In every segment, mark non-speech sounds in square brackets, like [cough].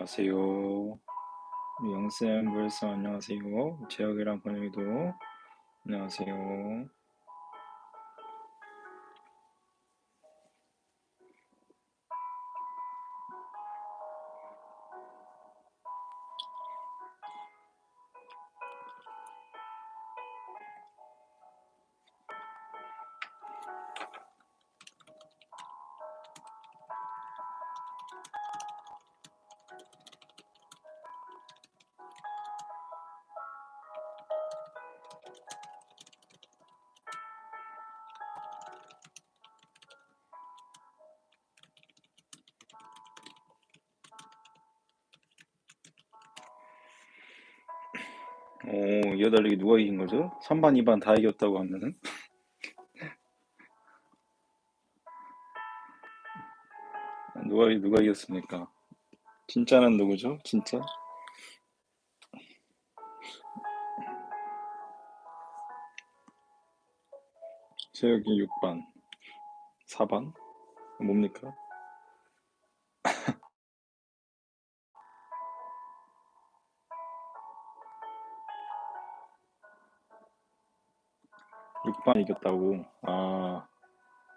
안녕하세요. 영쌤 벌써 안녕하세요. 재혁이랑 번영이도 안녕하세요. 오, 이어달리기 누가 이긴 거죠? 3반, 2반 다 이겼다고 하면은? [laughs] 누가, 누가 이겼습니까? 진짜는 누구죠? 진짜? 재혁이 6반, 4반? 뭡니까? 6반 이겼다고. 아,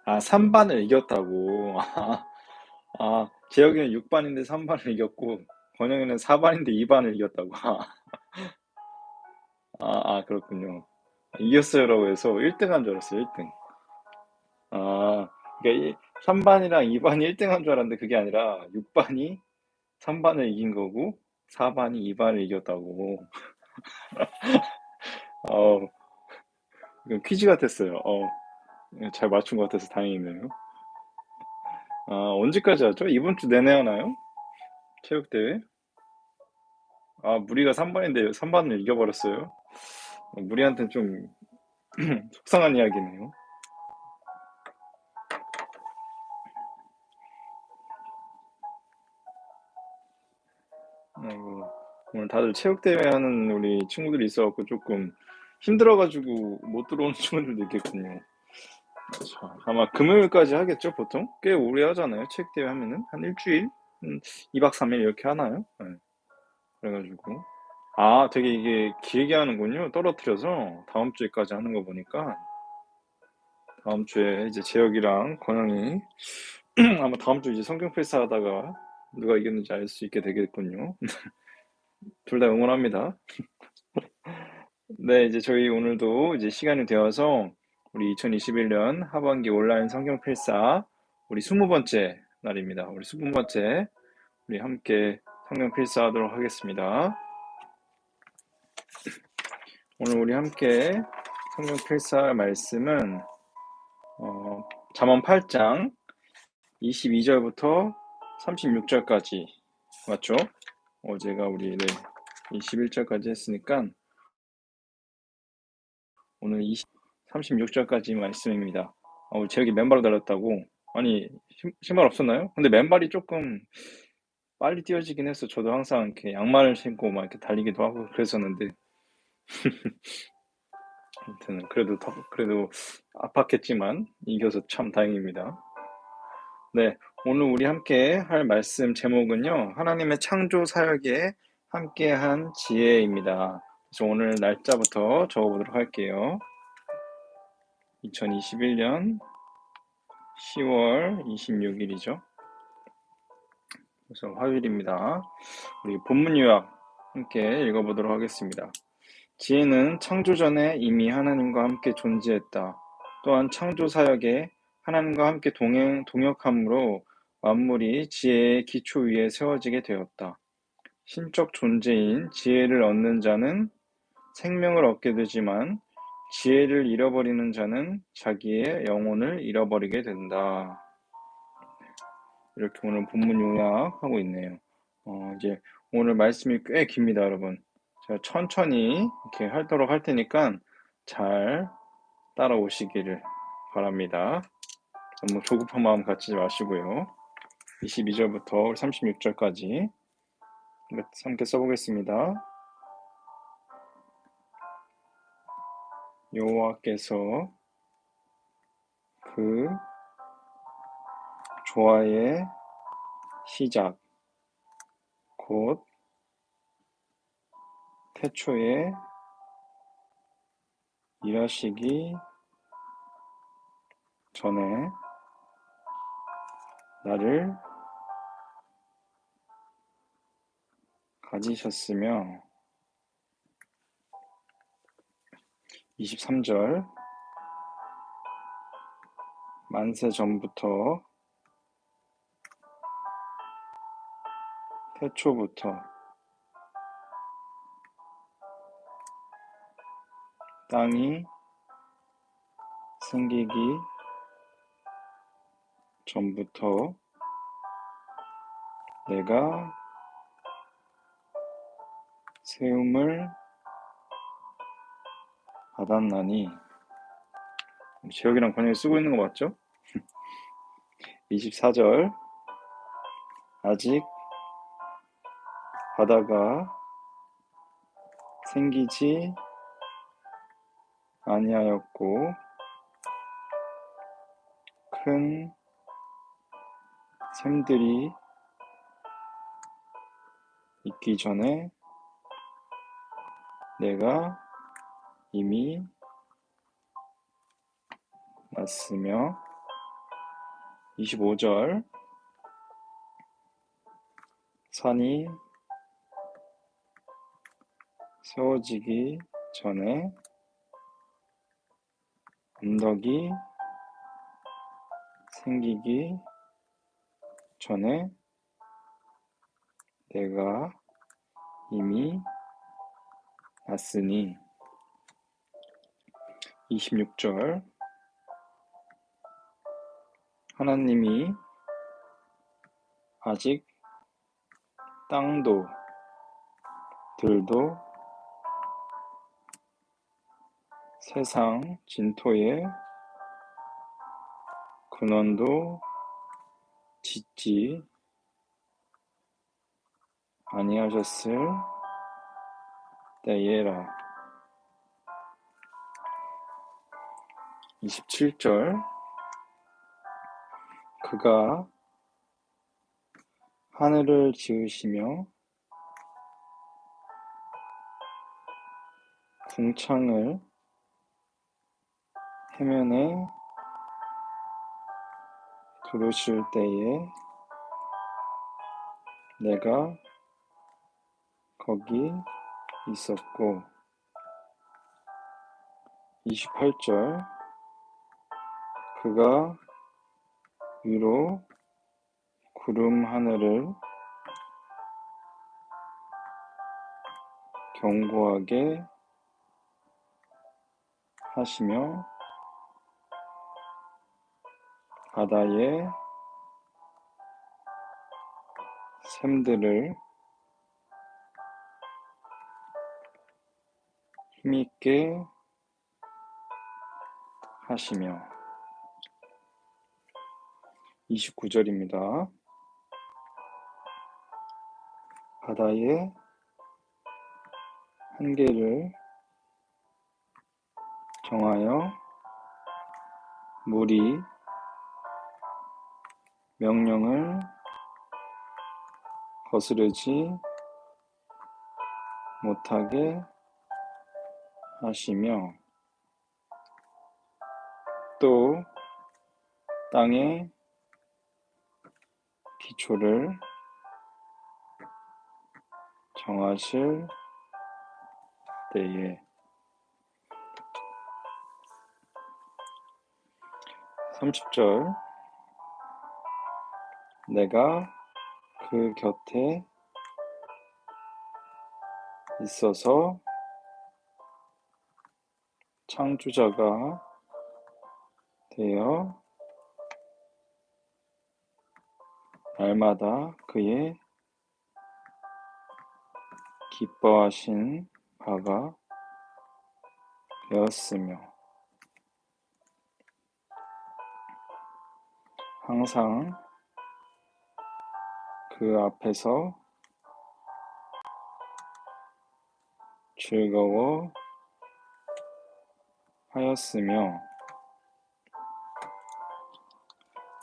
아, 3반을 이겼다고. [laughs] 아, 아, 재혁이는 6반인데 3반을 이겼고, 권영이는 4반인데 2반을 이겼다고. [laughs] 아, 아, 그렇군요. 이겼어요라고 해서 1등 한 줄 알았어요, 1등. 아, 그러니까 3반이랑 2반이 1등 한 줄 알았는데 그게 아니라 6반이 3반을 이긴 거고, 4반이 2반을 이겼다고. [laughs] 어, 이건 퀴즈 같았어요. 어, 잘 맞춘 것 같아서 다행이네요. 아, 언제까지 하죠? 이번 주 내내 하나요? 체육대회? 아, 무리가 3반인데 3반을 이겨버렸어요. 어, 무리한테는 좀 [clears throat] 속상한 이야기네요. 오늘 다들 체육대회 하는 우리 친구들이 있어갖고 조금 힘들어가지고 못 들어오는 친구들도 있겠군요. 자, 아마 금요일까지 하겠죠, 보통? 꽤 오래 하잖아요, 체육대회 하면은. 한 일주일? 한 2박 3일 이렇게 하나요? 네. 그래가지고. 아, 되게 이게 길게 하는군요. 떨어뜨려서 다음 주에까지 하는 거 보니까. 다음 주에 이제 재혁이랑 권영이 [clears throat] 아마 다음 주 이제 성경 필사 하다가 누가 이겼는지 알 수 있게 되겠군요. [laughs] 둘 다 응원합니다. 네, 이제 저희 오늘도 이제 시간이 되어서 우리 2021년 하반기 온라인 성경 필사 우리 20번째 날입니다. 우리 20번째 우리 함께 성경 필사하도록 하겠습니다. 오늘 우리 함께 성경 필사할 말씀은 어, 잠언 8장 22절부터 36절까지 맞죠? 어제가 우리 네, 21절까지 했으니까 오늘 20, 36절까지 말씀입니다. 어, 제혁이 맨발로 달렸다고? 아니 신발 없었나요? 근데 맨발이 조금 빨리 뛰어지긴 했어. 저도 항상 이렇게 양말을 신고 막 이렇게 달리기도 하고 그랬었는데 [laughs] 아무튼 그래도 더, 그래도 아팠겠지만 이겨서 참 다행입니다. 네, 오늘 우리 함께 할 말씀 제목은요. 하나님의 창조 사역에 함께한 지혜입니다. 그래서 오늘 날짜부터 적어보도록 할게요. 2021년 10월 26일이죠. 그래서 화요일입니다. 우리 본문 요약 함께 읽어보도록 하겠습니다. 지혜는 창조 전에 이미 하나님과 함께 존재했다. 또한 창조 사역에 하나님과 함께 동행, 동역함으로 만물이 지혜의 기초 위에 세워지게 되었다. 신적 존재인 지혜를 얻는 자는 생명을 얻게 되지만 지혜를 잃어버리는 자는 자기의 영혼을 잃어버리게 된다. 이렇게 오늘 본문 요약하고 있네요. 어, 이제 오늘 말씀이 꽤 깁니다, 여러분. 제가 천천히 이렇게 하도록 할 테니까 잘 따라오시기를 바랍니다. 너무 조급한 마음 갖지 마시고요. 22절부터 36절까지 함께 써보겠습니다. 여호와께서 그 조화의 시작 곧 태초에 일하시기 전에 나를 가지셨으며 23절. 만세 전부터 태초부터 땅이 생기기 전부터 내가 세움을 받았나니 제역이랑 번역이 쓰고 있는 거 맞죠? [laughs] 24절 아직 바다가 생기지 아니하였고 큰 샘들이 있기 전에 내가 이미 났으며 25절 산이 세워지기 전에 언덕이 생기기 전에 내가 이미 났으니 26절 하나님이 아직 땅도 들도 세상 진토에 근원도 짓지 아니하셨을 때에라. 27절. 그가 하늘을 지으시며 궁창을 해면에 두르실 때에 내가 거기 있었고. 28절 그가 위로 구름 하늘을 견고하게 하시며 바다의 샘들을 힘있게 하시며 29절입니다. 바다의 한계를 정하여 물이 명령을 거스르지 못하게 하시며 또 땅의 기초를 정하실 때에 30절. 내가 그 곁에 있어서 창조자가 되어 날마다 그의 기뻐하신 바가 되었으며 항상 그 앞에서 즐거워 하였으며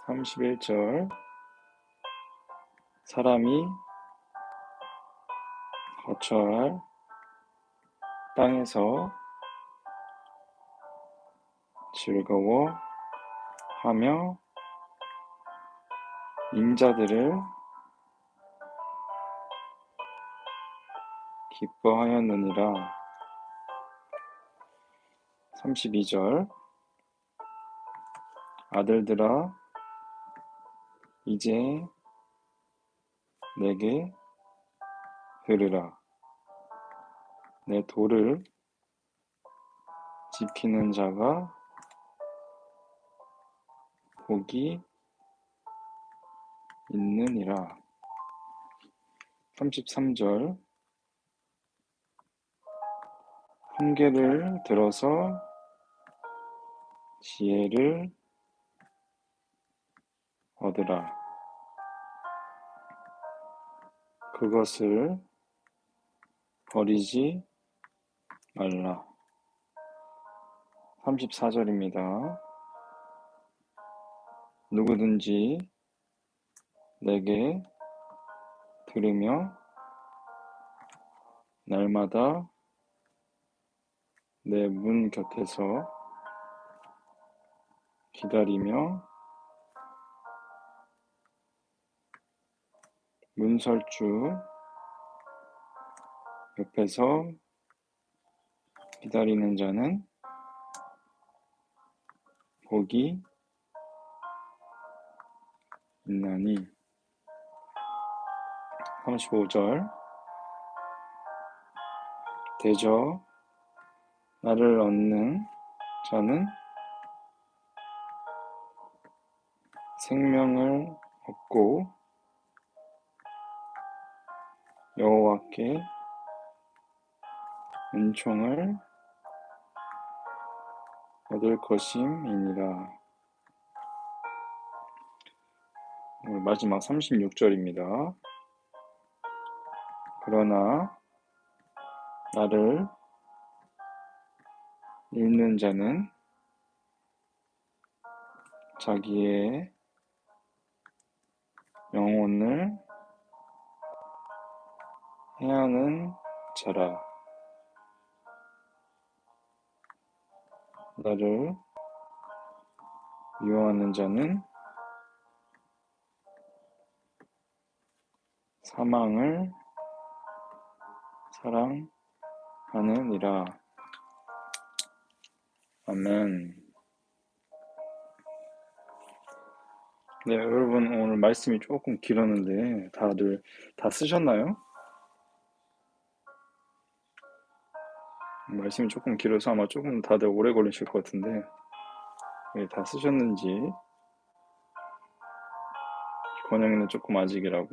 31절 사람이 거처할 땅에서 즐거워하며 인자들을 기뻐하였느니라. 32절 아들들아 이제 내게 들으라. 내 도를 지키는 자가 복이 있느니라. 33절 훈계를 들어서 지혜를 얻으라. 그것을 버리지 말라. 34절입니다. 누구든지 내게 들으며 날마다 내 문 곁에서 기다리며 문설주 옆에서 기다리는 자는 복이 있나니. 35절. 대저 나를 얻는 자는 생명을 얻고 여호와께 은총을 얻을 것임이니라. 마지막 36절입니다. 그러나 나를 읽는 자는 자기의 영혼을 해하는 자라. 나를 미워하는 자는 사망을 사랑하느니라. 아멘. 네, 여러분 오늘 말씀이 조금 길었는데 다들 다 쓰셨나요? 말씀이 조금 길어서 아마 조금 다들 오래 걸리실 것 같은데 네, 다 쓰셨는지 권영이는 조금 아직이라고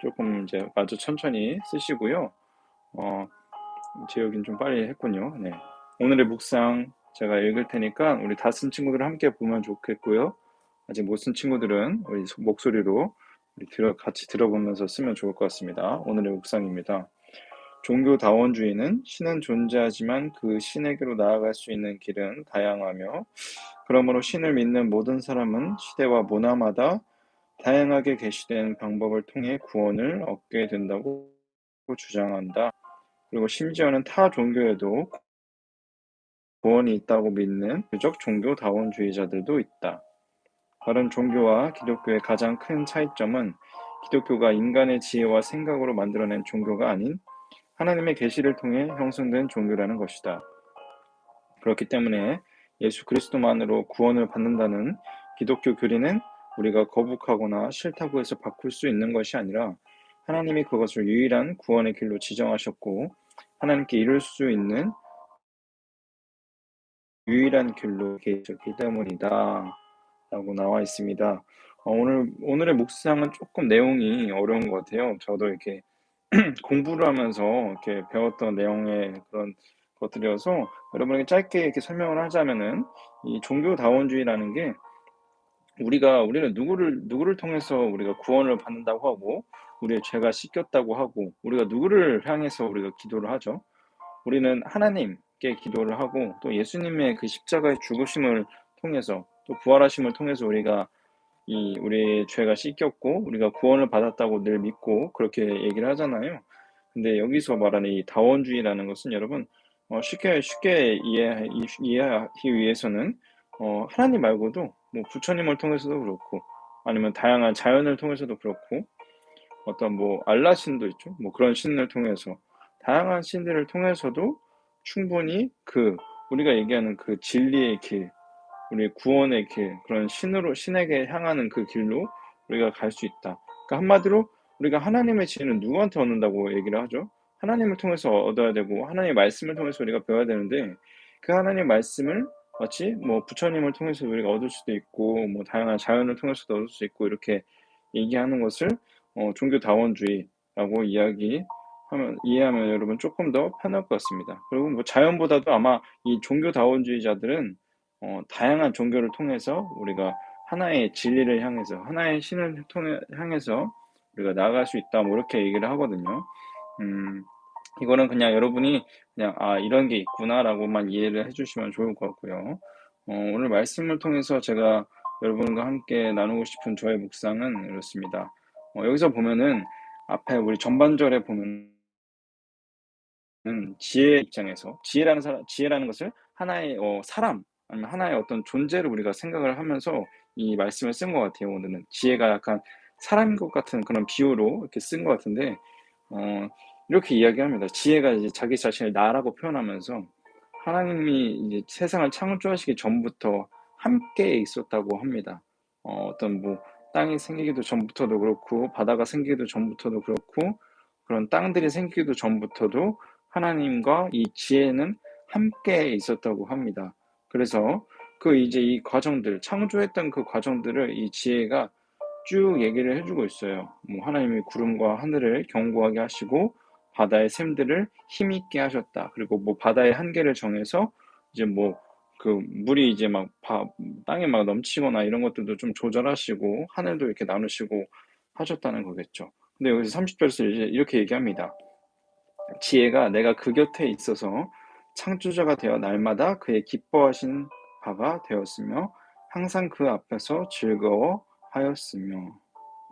조금 이제 아주 천천히 쓰시고요. 어, 제여긴 좀 빨리 했군요. 네. 오늘의 묵상 제가 읽을 테니까 우리 다 쓴 친구들 함께 보면 좋겠고요. 아직 못 쓴 친구들은 우리 목소리로 들어, 같이 들어보면서 쓰면 좋을 것 같습니다. 오늘의 묵상입니다. 종교다원주의는 신은 존재하지만 그 신에게로 나아갈 수 있는 길은 다양하며 그러므로 신을 믿는 모든 사람은 시대와 문화마다 다양하게 게시된 방법을 통해 구원을 얻게 된다고 주장한다. 그리고 심지어는 타 종교에도 구원이 있다고 믿는 유적 종교다원주의자들도 있다. 다른 종교와 기독교의 가장 큰 차이점은 기독교가 인간의 지혜와 생각으로 만들어낸 종교가 아닌 하나님의 계시를 통해 형성된 종교라는 것이다. 그렇기 때문에 예수 그리스도만으로 구원을 받는다는 기독교 교리는 우리가 거북하거나 싫다고 해서 바꿀 수 있는 것이 아니라 하나님이 그것을 유일한 구원의 길로 지정하셨고 하나님께 이룰 수 있는 유일한 길로 계셨기 때문이다. 라고 나와 있습니다. 어, 오늘, 오늘의 묵상은 조금 내용이 어려운 것 같아요. 저도 이렇게 [clears throat] 공부를 하면서 이렇게 배웠던 내용의 그런 것들이어서 여러분에게 짧게 이렇게 설명을 하자면은 이 종교다원주의라는 게 우리가 우리는 누구를 누구를 통해서 우리가 구원을 받는다고 하고 우리의 죄가 씻겼다고 하고 우리가 누구를 향해서 우리가 기도를 하죠. 우리는 하나님께 기도를 하고 또 예수님의 그 십자가의 죽으심을 통해서 또 부활하심을 통해서 우리가 이 우리의 죄가 씻겼고 우리가 구원을 받았다고 늘 믿고 그렇게 얘기를 하잖아요. 근데 여기서 말하는 이 다원주의라는 것은 여러분 어, 쉽게 쉽게 이해 이해하기 위해서는 어, 하나님 말고도 뭐 부처님을 통해서도 그렇고 아니면 다양한 자연을 통해서도 그렇고 어떤 뭐 알라 신도 있죠. 뭐 그런 신을 통해서 다양한 신들을 통해서도 충분히 그 우리가 얘기하는 그 진리의 길, 우리 구원의 길, 그런 신으로 신에게 향하는 그 길로 우리가 갈 수 있다. 그러니까 한마디로 우리가 하나님의 지혜는 누구한테 얻는다고 얘기를 하죠? 하나님을 통해서 얻어야 되고 하나님의 말씀을 통해서 우리가 배워야 되는데 그 하나님의 말씀을 마치 뭐 부처님을 통해서 우리가 얻을 수도 있고 뭐 다양한 자연을 통해서도 얻을 수 있고 이렇게 얘기하는 것을 어, 종교다원주의라고 이야기하면 이해하면 여러분 조금 더 편할 것 같습니다. 그리고 뭐 자연보다도 아마 이 종교다원주의자들은 어, 다양한 종교를 통해서 우리가 하나의 진리를 향해서 하나의 신을 통해 향해서 우리가 나아갈 수 있다 뭐 이렇게 얘기를 하거든요. 음, 이거는 그냥 여러분이 그냥 아 이런 게 있구나라고만 이해를 해주시면 좋을 것 같고요. 어, 오늘 말씀을 통해서 제가 여러분과 함께 나누고 싶은 저의 묵상은 이렇습니다. 어, 여기서 보면은 앞에 우리 전반절에 보면 지혜 입장에서 지혜라는 사람 지혜라는 것을 하나의 어, 사람 아니면 하나의 어떤 존재를 우리가 생각을 하면서 이 말씀을 쓴 것 같아요. 오늘은 지혜가 약간 사람인 것 같은 그런 비유로 이렇게 쓴 것 같은데 어, 이렇게 이야기합니다. 지혜가 이제 자기 자신을 나라고 표현하면서 하나님이 이제 세상을 창조하시기 전부터 함께 있었다고 합니다. 어, 어떤 뭐 땅이 생기기도 전부터도 그렇고 바다가 생기기도 전부터도 그렇고 그런 땅들이 생기기도 전부터도 하나님과 이 지혜는 함께 있었다고 합니다. 그래서 그 이제 이 과정들 창조했던 그 과정들을 이 지혜가 쭉 얘기를 해주고 있어요. 뭐 하나님이 구름과 하늘을 견고하게 하시고 바다의 샘들을 힘있게 하셨다. 그리고 뭐 바다의 한계를 정해서 이제 뭐 그 물이 이제 막 바, 땅에 막 넘치거나 이런 것들도 좀 조절하시고 하늘도 이렇게 나누시고 하셨다는 거겠죠. 근데 여기서 30절에서 이제 이렇게 얘기합니다. 지혜가 내가 그 곁에 있어서 창조자가 되어 날마다 그의 기뻐하신 바가 되었으며 항상 그 앞에서 즐거워하였으며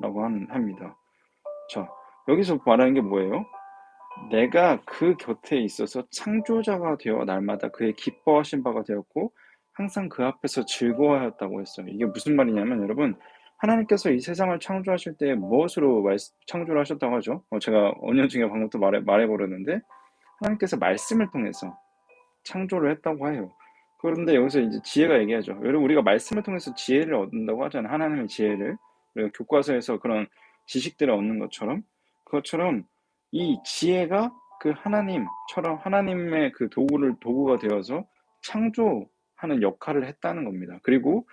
라고 합니다. 자, 여기서 말하는 게 뭐예요? 내가 그 곁에 있어서 창조자가 되어 날마다 그의 기뻐하신 바가 되었고 항상 그 앞에서 즐거워하였다고 했어요. 이게 무슨 말이냐면 여러분 하나님께서 이 세상을 창조하실 때 무엇으로 창조를 하셨다고 하죠? 어, 제가 언년 중에 방금 또 말해, 말해 버렸는데 하나님께서 말씀을 통해서 창조를 했다고 해요. 그런데 여기서 이제 지혜가 얘기하죠. 여러분 우리가 말씀을 통해서 지혜를 얻는다고 하잖아요. 하나님의 지혜를 우리가 교과서에서 그런 지식들을 얻는 것처럼 그것처럼 이 지혜가 그 하나님처럼 하나님의 그 도구를 도구가 되어서 창조하는 역할을 했다는 겁니다. 그리고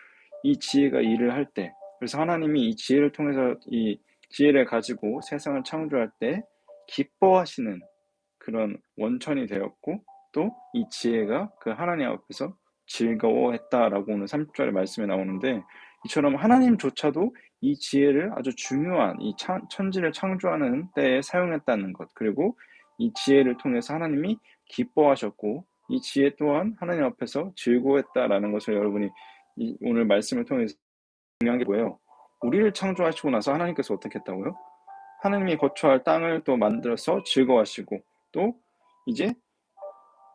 이 지혜가 일을 할 때, 그래서 하나님이 이 지혜를 통해서 이 지혜를 가지고 세상을 창조할 때 기뻐하시는 그런 원천이 되었고 또 이 지혜가 그 하나님 앞에서 즐거워했다라고 오늘 30절의 말씀에 나오는데 이처럼 하나님조차도 이 지혜를 아주 중요한 이 천지를 창조하는 때에 사용했다는 것 그리고 이 지혜를 통해서 하나님이 기뻐하셨고 이 지혜 또한 하나님 앞에서 즐거워했다라는 것을 여러분이 오늘 말씀을 통해서 중요한 게 뭐예요? 우리를 창조하시고 나서 하나님께서 어떻게 했다고요? 하나님이 거처할 땅을 또 만들어서 즐거워하시고 또 이제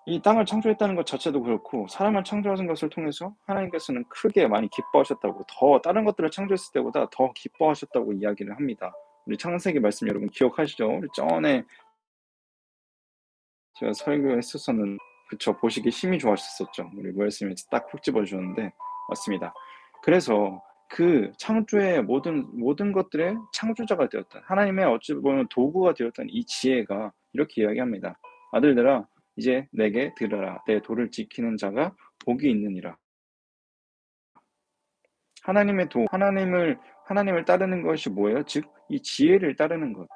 이 땅을 창조했다는 것 자체도 그렇고 사람을 창조하신 것을 통해서 하나님께서는 크게 많이 기뻐하셨다고 더 다른 것들을 창조했을 때보다 더 기뻐하셨다고 이야기를 합니다. 우리 창세기 말씀 여러분 기억하시죠? 우리 전에 제가 설교했었었는 그쵸 보시기 힘이 좋아하셨었죠. 우리 모였으면 딱콕 집어주셨는데 맞습니다. 그래서 그 창조의 모든 모든 것들의 창조자가 되었던 하나님의 어찌 보면 도구가 되었던 이 지혜가 이렇게 이야기합니다. 아들들아 이제 내게 들으라 내 도를 지키는 자가 복이 있느니라. 하나님의 도, 하나님을 하나님을 따르는 것이 뭐예요? 즉 이 지혜를 따르는 것.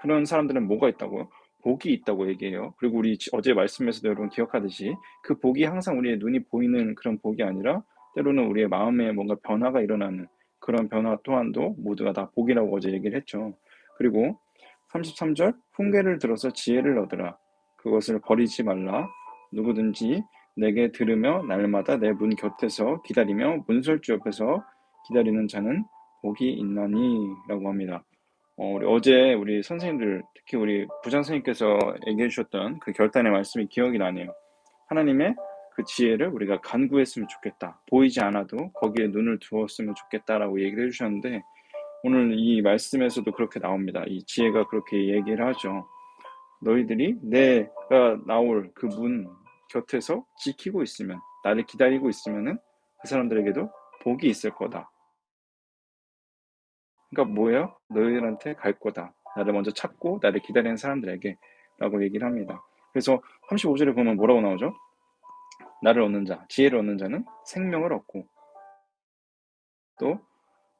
그런 사람들은 뭐가 있다고요? 복이 있다고 얘기해요. 그리고 우리 어제 말씀에서도 여러분 기억하듯이 그 복이 항상 우리의 눈이 보이는 그런 복이 아니라 때로는 우리의 마음에 뭔가 변화가 일어나는 그런 변화 또한도 모두가 다 복이라고 어제 얘기를 했죠. 그리고 33절 훈계를 들어서 지혜를 얻으라. 그것을 버리지 말라. 누구든지 내게 들으며 날마다 내 문 곁에서 기다리며 문설주 옆에서 기다리는 자는 복이 있나니? 라고 합니다. 어, 우리 어제 우리 선생님들, 특히 우리 부장 선생님께서 얘기해 주셨던 그 결단의 말씀이 기억이 나네요. 하나님의 그 지혜를 우리가 간구했으면 좋겠다. 보이지 않아도 거기에 눈을 두었으면 좋겠다라고 얘기를 해주셨는데 오늘 이 말씀에서도 그렇게 나옵니다. 이 지혜가 그렇게 얘기를 하죠. 너희들이 내가 나올 그 문 곁에서 지키고 있으면 나를 기다리고 있으면은 그 사람들에게도 복이 있을 거다. 그러니까 뭐예요? 너희들한테 갈 거다. 나를 먼저 찾고 나를 기다리는 사람들에게 라고 얘기를 합니다. 그래서 35절에 보면 뭐라고 나오죠? 나를 얻는 자, 지혜를 얻는 자는 생명을 얻고 또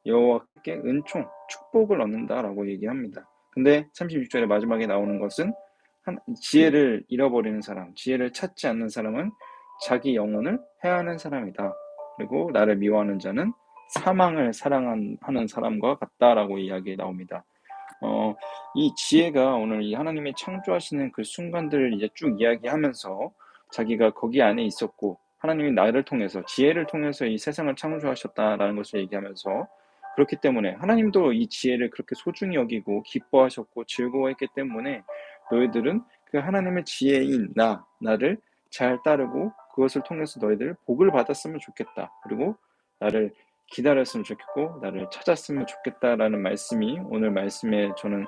여호와께 은총, 축복을 얻는다라고 얘기합니다. 근데 36절의 마지막에 나오는 것은 한, 지혜를 잃어버리는 사람, 지혜를 찾지 않는 사람은 자기 영혼을 해하는 사람이다. 그리고 나를 미워하는 자는 사망을 사랑하는 사람과 같다라고 이야기 나옵니다. 어, 이 지혜가 오늘 이 하나님이 창조하시는 그 순간들을 이제 쭉 이야기하면서 자기가 거기 안에 있었고 하나님이 나를 통해서 지혜를 통해서 이 세상을 창조하셨다라는 것을 얘기하면서 그렇기 때문에 하나님도 이 지혜를 그렇게 소중히 여기고 기뻐하셨고 즐거워했기 때문에 너희들은 그 하나님의 지혜인 나 나를 잘 따르고 그것을 통해서 너희들 복을 받았으면 좋겠다. 그리고 나를 기다렸으면 좋겠고 나를 찾았으면 좋겠다라는 말씀이 오늘 말씀의 저는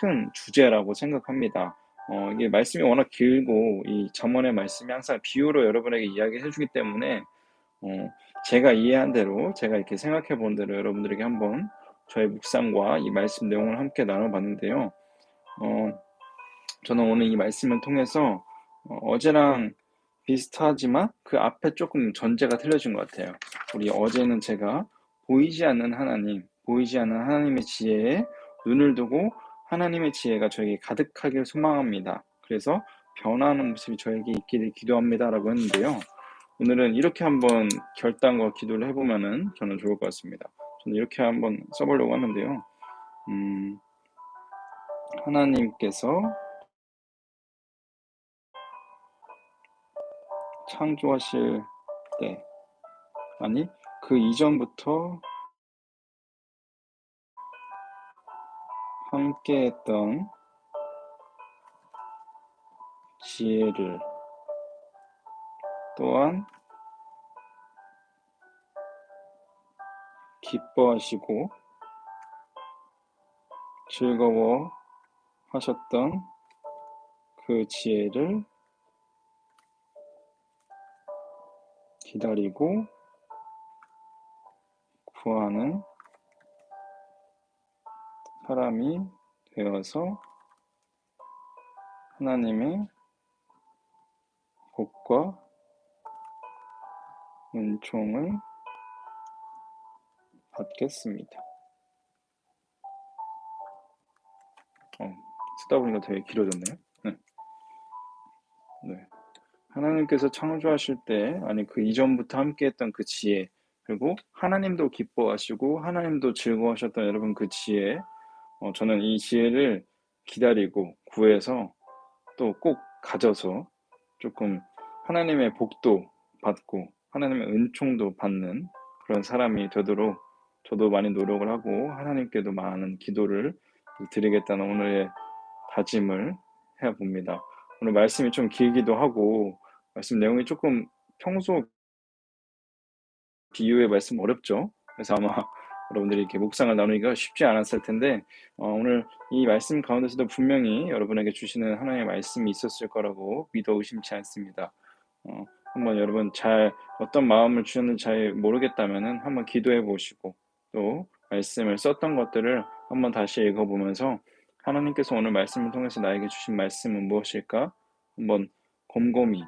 큰 주제라고 생각합니다. 어, 이게 말씀이 워낙 길고 이 전문의 말씀이 항상 비유로 여러분에게 이야기해 주기 때문에 어, 제가 이해한 대로 제가 이렇게 생각해 본 대로 여러분들에게 한번 저의 묵상과 이 말씀 내용을 함께 나눠봤는데요. 어, 저는 오늘 이 말씀을 통해서 어, 어제랑 비슷하지만 그 앞에 조금 전제가 틀려진 것 같아요. 우리 어제는 제가 보이지 않는 하나님, 보이지 않는 하나님의 지혜에 눈을 두고 하나님의 지혜가 저에게 가득하길 소망합니다. 그래서 변화하는 모습이 저에게 있기를 기도합니다라고 했는데요. 오늘은 이렇게 한번 결단과 기도를 해보면은 저는 좋을 것 같습니다. 저는 이렇게 한번 써보려고 하는데요. 음, 하나님께서 창조하실 때, 아니, 그 이전부터 함께했던 지혜를 또한 기뻐하시고 즐거워 하셨던 그 지혜를 기다리고 구하는 사람이 되어서 하나님의 복과 은총을 받겠습니다. 어, 쓰다 보니까 되게 길어졌네요. 네. 네. 하나님께서 창조하실 때, 아니 그 이전부터 함께했던 그 지혜, 그리고 하나님도 기뻐하시고 하나님도 즐거워하셨던 여러분 그 지혜, 어, 저는 이 지혜를 기다리고 구해서 또 꼭 가져서 조금 하나님의 복도 받고 하나님의 은총도 받는 그런 사람이 되도록 저도 많이 노력을 하고 하나님께도 많은 기도를 드리겠다는 오늘의 다짐을 해봅니다. 오늘 말씀이 좀 길기도 하고 말씀 내용이 조금 평소 비유의 말씀 어렵죠. 그래서 아마 [laughs] 여러분들이 이렇게 묵상을 나누기가 쉽지 않았을 텐데 어, 오늘 이 말씀 가운데서도 분명히 여러분에게 주시는 하나님의 말씀이 있었을 거라고 믿어 의심치 않습니다. 어, 한번 여러분 잘 어떤 마음을 주셨는지 잘 모르겠다면은 한번 기도해 보시고 또 말씀을 썼던 것들을 한번 다시 읽어보면서 하나님께서 오늘 말씀을 통해서 나에게 주신 말씀은 무엇일까 한번 곰곰이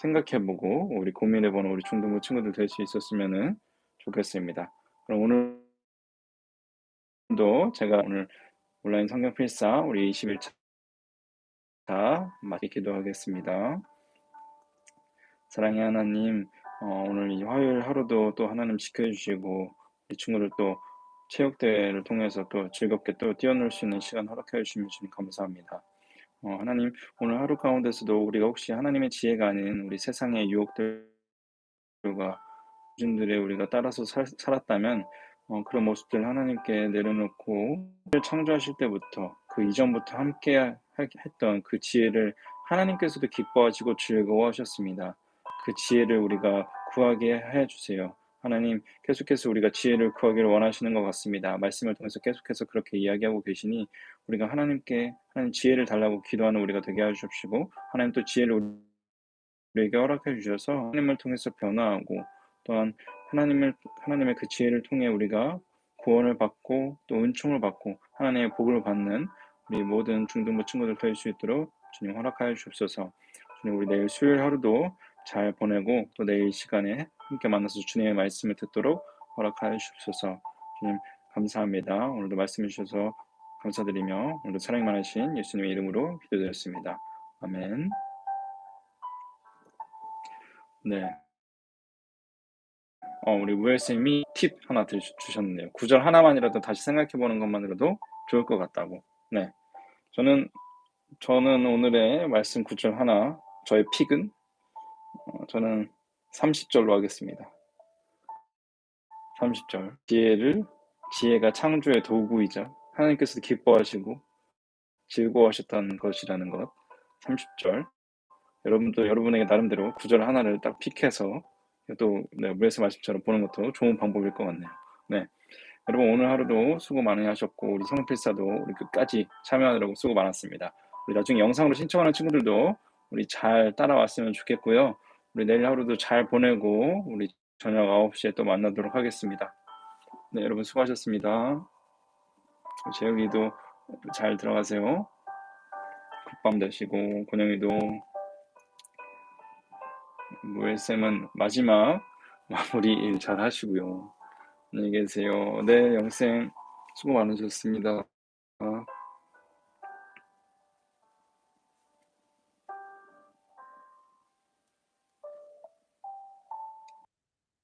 생각해보고 우리 고민해보는 우리 중등부 친구들 될 수 있었으면 좋겠습니다. 그럼 오늘도 제가 오늘 온라인 성경 필사 우리 21차 마치 기도하겠습니다. 사랑의 하나님, 어, 오늘 이 화요일 하루도 또 하나님 지켜주시고 우리 친구들 또 체육대회를 통해서 또 즐겁게 또 뛰어놀 수 있는 시간 허락해 주시면 감사합니다. 어, 하나님, 오늘 하루 가운데서도 우리가 혹시 하나님의 지혜가 아닌 우리 세상의 유혹들과 기준들에 우리가 따라서 살, 살았다면 어, 그런 모습들 하나님께 내려놓고 창조하실 때부터 그 이전부터 함께 했던 그 지혜를 하나님께서도 기뻐하시고 즐거워하셨습니다. 그 지혜를 우리가 구하게 해 주세요. 하나님 계속해서 우리가 지혜를 구하기를 원하시는 것 같습니다. 말씀을 통해서 계속해서 그렇게 이야기하고 계시니 우리가 하나님께 하나님 지혜를 달라고 기도하는 우리가 되게 해주십시고 하나님 또 지혜를 우리에게 허락해 주셔서 하나님을 통해서 변화하고 또한 하나님을 하나님의 그 지혜를 통해 우리가 구원을 받고 또 은총을 받고 하나님의 복을 받는 우리 모든 중등부 친구들 될 수 있도록 주님 허락하여 주옵소서. 주님 우리 내일 수요일 하루도 잘 보내고 또 내일 시간에 함께 만나서 주님의 말씀을 듣도록 허락하여 주옵소서. 주님 감사합니다. 오늘도 말씀해 주셔서 감사드리며 오늘도 사랑 많으신 예수님의 이름으로 기도드렸습니다. 아멘. 네. 어, 우리 우엘쌤이 팁 하나 주셨네요. 구절 하나만이라도 다시 생각해 보는 것만으로도 좋을 것 같다고. 네. 저는, 저는 오늘의 말씀 구절 하나, 저의 픽은, 어, 저는 30절로 하겠습니다. 30절. 지혜를, 지혜가 창조의 도구이자 하나님께서 기뻐하시고 즐거워하셨다는 것이라는 것. 30절. 여러분도 여러분에게 나름대로 구절 하나를 딱 픽해서 또 네, 물에서 말씀처럼 보는 것도 좋은 방법일 것 같네요. 네. 여러분 오늘 하루도 수고 많이 하셨고 우리 성필사도 우리 끝까지 참여하느라고 수고 많았습니다. 우리 나중에 영상으로 신청하는 친구들도 우리 잘 따라왔으면 좋겠고요. 우리 내일 하루도 잘 보내고 우리 저녁 9시에 또 만나도록 하겠습니다. 네, 여러분 수고하셨습니다. 재혁이도 잘 들어가세요. 굿밤 되시고 권영이도 모엘쌤은 마지막 마무리 일잘 하시고요. 안녕히 계세요. 네, 영생 수고 많으셨습니다.